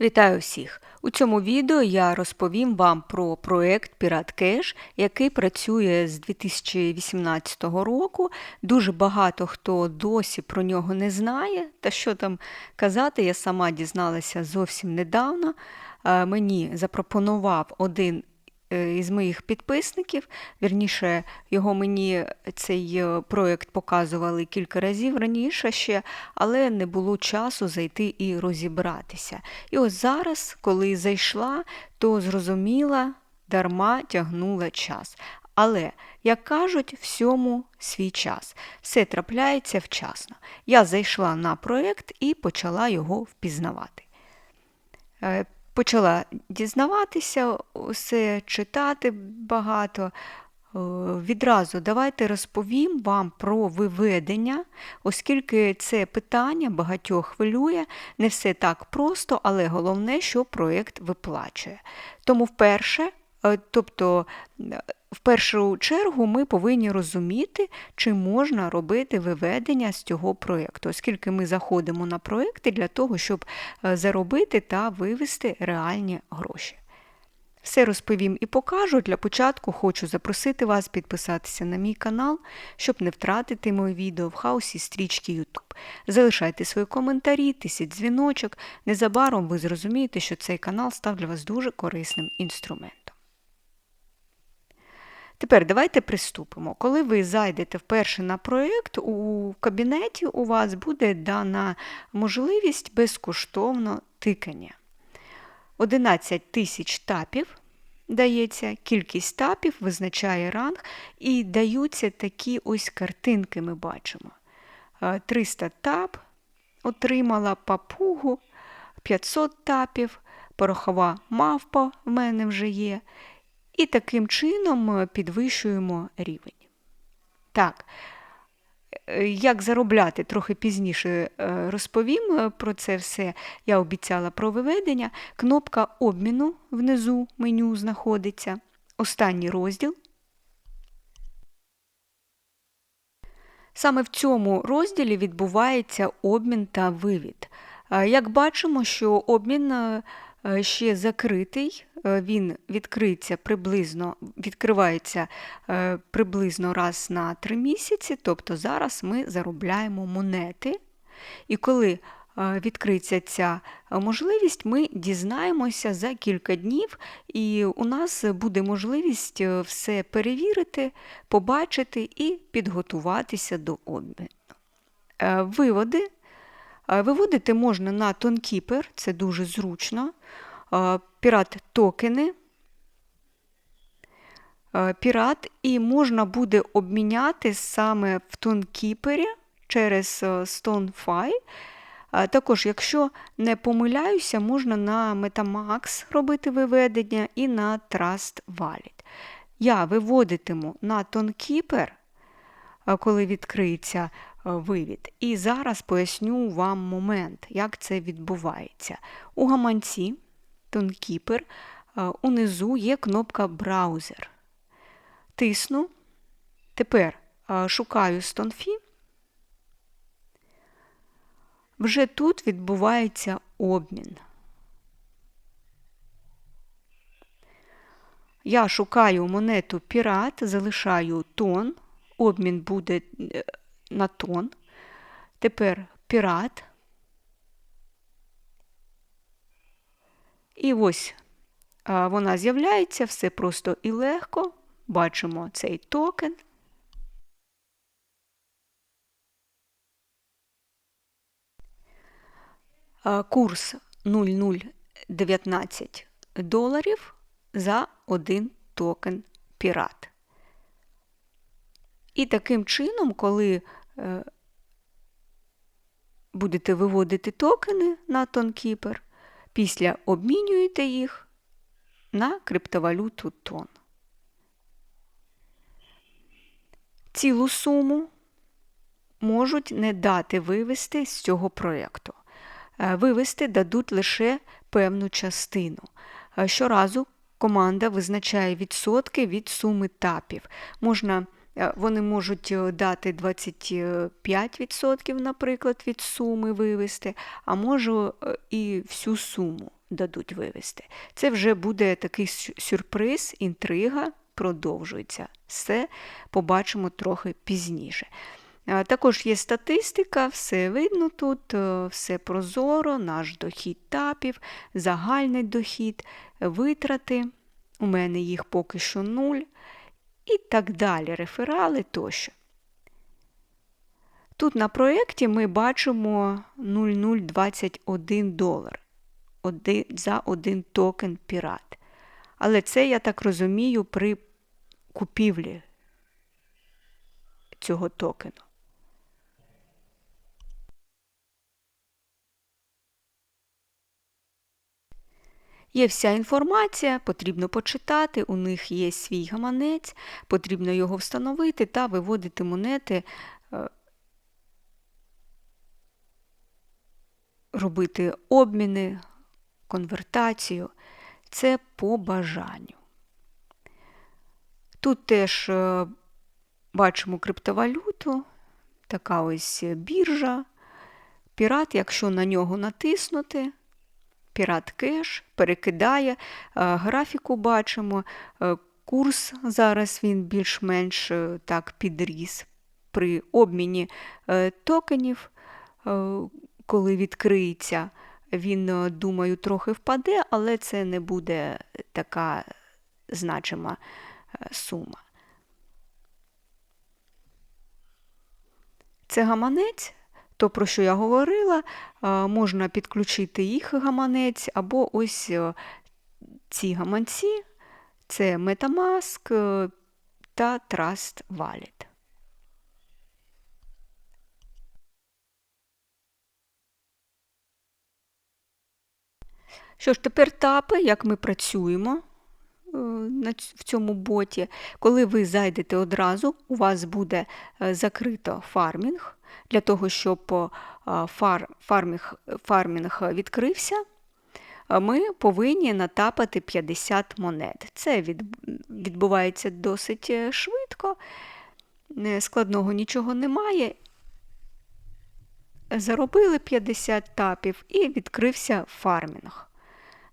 Вітаю всіх! У цьому відео я розповім вам про проект PiratCash, який працює з 2018 року. Дуже багато хто досі про нього не знає. Та що там казати, я сама дізналася зовсім недавно. Е, Мені запропонував один із моїх підписників. Вірніше, його мені цей е, проєкт показували кілька разів раніше ще, але не було часу зайти і розібратися. І ось зараз, коли зайшла, то зрозуміла, дарма тягнула час. Але, як кажуть, всьому свій час. Все трапляється вчасно. Я зайшла на проєкт і почала його впізнавати. Почала дізнаватися, усе читати багато. Е, Відразу давайте розповім вам про виведення, оскільки це питання багатьох хвилює, не все так просто, але головне, що проєкт виплачує. Тому вперше, тобто е, в першу чергу ми повинні розуміти, чи можна робити виведення з цього проєкту, оскільки ми заходимо на проєкти для того, щоб е, заробити та вивести реальні гроші. Все розповім і покажу. Для початку хочу запросити вас підписатися на мій канал, щоб не втратити моє відео в хаосі стрічки YouTube. Залишайте свої коментарі, тисіть дзвіночок. Незабаром ви зрозумієте, що цей канал став для вас дуже корисним інструментом. Тепер давайте приступимо. Коли ви зайдете вперше на проєкт, у кабінеті у вас буде дана можливість безкоштовно тикання. 11 тисяч тапів дається, кількість тапів визначає ранг і даються такі ось картинки ми бачимо. 300 тап отримала папугу, 500 тапів, порохова мавпа в мене вже є. І таким чином підвищуємо рівень. Так, е, як заробляти трохи пізніше е, розповім е, про це все. Я обіцяла про виведення. Кнопка обміну внизу меню знаходиться. Останній розділ. Саме в цьому розділі відбувається обмін та вивід. Як бачимо, що обмін ще закритий, він відкриється приблизно, відкривається приблизно раз на три місяці, тобто зараз ми заробляємо монети. І коли відкриється ця можливість, ми дізнаємося за кілька днів, і у нас буде можливість все перевірити, побачити і підготуватися до обміну. Виводи. Виводити можна на TonKeeper, це дуже зручно. Пірат токени, пірат, і можна буде обміняти саме в TonKeeper через StoneFi. Також, якщо не помиляюся, можна на Metamax робити виведення і на Trust Wallet. Я виводитиму на TonKeeper, коли відкриється вивід. І зараз поясню вам момент, як це відбувається. У гаманці TonKeeper унизу є кнопка Браузер. Тисну. Тепер шукаю StoneFi. Вже тут відбувається обмін. Я шукаю монету пірат, залишаю тон, обмін буде е, на тон. Тепер пірат. І ось вона з'являється, все просто і легко. Бачимо цей токен. Курс 0,019 доларів за один токен пірат. І таким чином, коли будете виводити токени на TonKeeper, після обмінюєте їх на криптовалюту тон. Цілу суму можуть не дати вивести з цього проєкту. Е, вивести дадуть лише певну частину. Е, щоразу команда визначає відсотки від суми тапів. Можна Е, вони можуть е, дати 25%, наприклад, від суми вивести, а можу е, і всю суму. дадуть вивести. Це вже буде такий сюрприз, інтрига продовжується. Все побачимо трохи пізніше. Також є статистика, все видно тут, е, все прозоро, наш дохід тапів, загальний дохід, витрати. У мене їх поки що нуль. І так далі, реферали тощо. Тут на проєкті ми бачимо 0,021 долар за один токен пірат. Але це, я так розумію, при купівлі цього токену. Є вся інформація, потрібно почитати, у них є свій гаманець, потрібно його встановити та виводити монети, е, робити обміни, конвертацію. Це по бажанню. Тут теж е, бачимо криптовалюту, така ось біржа. Пірат, якщо на нього натиснути, Пірат кеш перекидає, графіку бачимо, е, курс зараз він більш-менш е, так підріс. При обміні е, токенів, коли відкриється, він, думаю, трохи впаде, але це не буде така значима сума. Це гаманець то, про що я говорила, можна підключити їх гаманець, або ось е, ці гаманці це Metamask е, та Trust Wallet. Що ж, тепер тапи, як ми працюємо е, в цьому боті. Коли ви зайдете одразу, у вас буде закрито фармінг. Для того, щоб фар, фармінг, фармінг відкрився, ми повинні натапати 50 монет. Це відбувається досить е, швидко, складного нічого немає. Заробили 50 тапів і відкрився фармінг.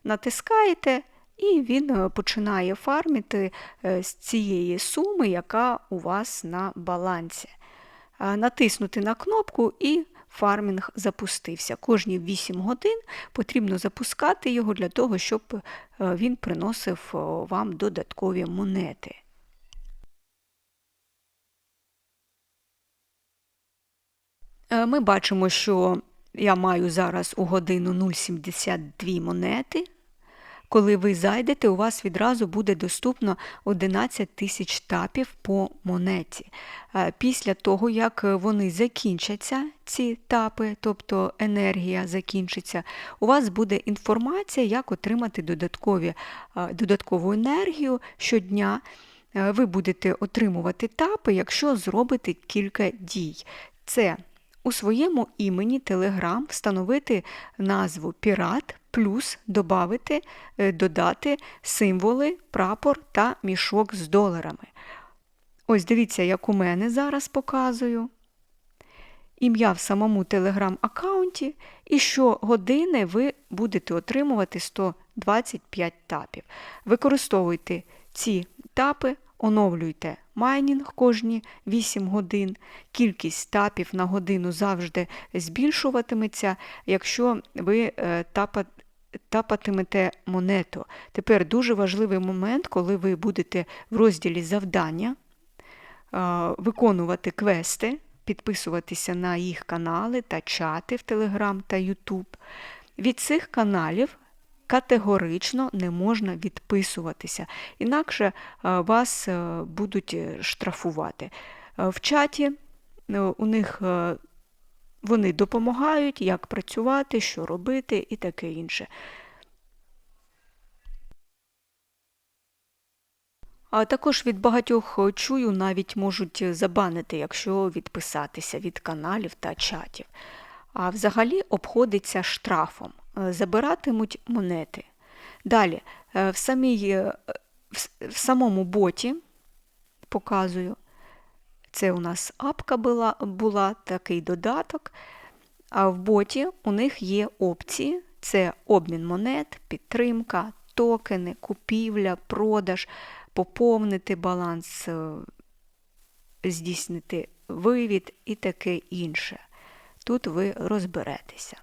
Натискаєте, і він е, починає фармити е, з цієї суми, яка у вас на балансі натиснути на кнопку і фармінг запустився. Кожні 8 годин потрібно запускати його для того, щоб е, він приносив вам додаткові монети. Ми бачимо, що я маю зараз у годину 0,72 монети. Коли ви зайдете, у вас відразу буде доступно 11 тисяч тапів по монеті. Е, після того, як вони закінчаться, ці тапи, тобто енергія закінчиться, у вас буде інформація, як отримати додаткові, е, додаткову енергію щодня. Е, ви будете отримувати тапи, якщо зробите кілька дій. Це у своєму імені Telegram встановити назву Пірат плюс додати, е, додати символи, прапор та мішок з доларами. Ось дивіться, як у мене зараз показую. Ім'я в самому телеграм-аккаунті, і щогодини ви будете отримувати 125 тапів. Використовуйте ці тапи Оновлюйте майнінг кожні 8 годин. Кількість тапів на годину завжди збільшуватиметься, якщо ви е, тапатимете монету. Тепер дуже важливий момент, коли ви будете в розділі завдання е, виконувати квести, підписуватися на їх канали та чати в Telegram та YouTube. Від цих каналів категорично не можна відписуватися, інакше е, вас е, будуть е, штрафувати. В чаті у них вони допомагають, як працювати, що робити і таке інше. А також від багатьох чую, навіть можуть забанити, якщо відписатися від каналів та чатів. А взагалі обходиться штрафом. Забиратимуть монети. Далі, е, в, самій, е, в самому боті показую, це у нас апка була, була такий додаток. А в боті у них є опції. Це обмін монет, підтримка, токени, купівля, продаж, поповнити баланс, е, здійснити вивід і таке інше. Тут ви розберетеся.